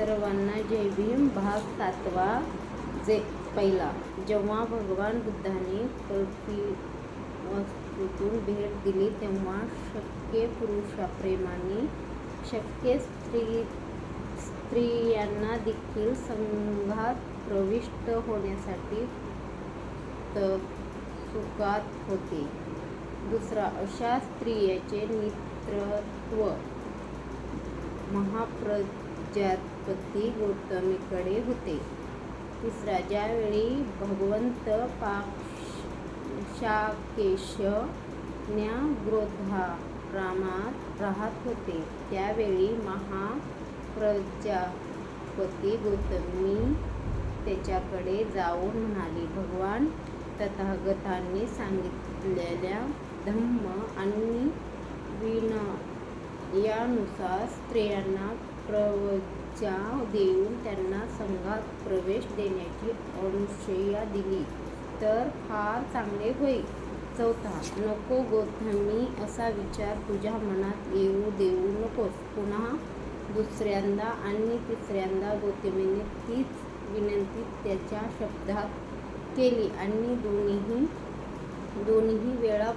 सर्वांना जय भीम. भाग सातवा जे पहिला. जेव्हा भगवान बुद्धाने पृथ्वी वस्तूतून भेट दिली तेव्हा शक्य पुरुषाप्रेमाने शक्य स्त्री स्त्रियांना देखील संघात प्रविष्ट होण्यासाठी सुखात होते. दुसरा अशा स्त्रियाचे मित्रत्व महाप्र नेतृत्व पती गौतमीकडे होते. तिसरा ज्यावेळी भगवंत पाक्षाकेश न्यागृधारामात राहत होते त्यावेळी महाप्रजापती गौतमी त्याच्याकडे जाऊन म्हणाली भगवान तथागतांनी सांगितलेल्या धम्म आणि विनयानुसार स्त्रियांना प्रवजा देऊन त्यांना संघात प्रवेश देण्याची अनुशया दिली. तर फार चांगले होईल. चौथा नको गौतमी असा विचार तुझ्या मनात येऊ देऊ नकोस. पुन्हा दुसऱ्यांदा आणि तिसऱ्यांदा गौतमीने तीच विनंती त्याच्या शब्दात केली आणि दोन्हीही दोन्ही वेळा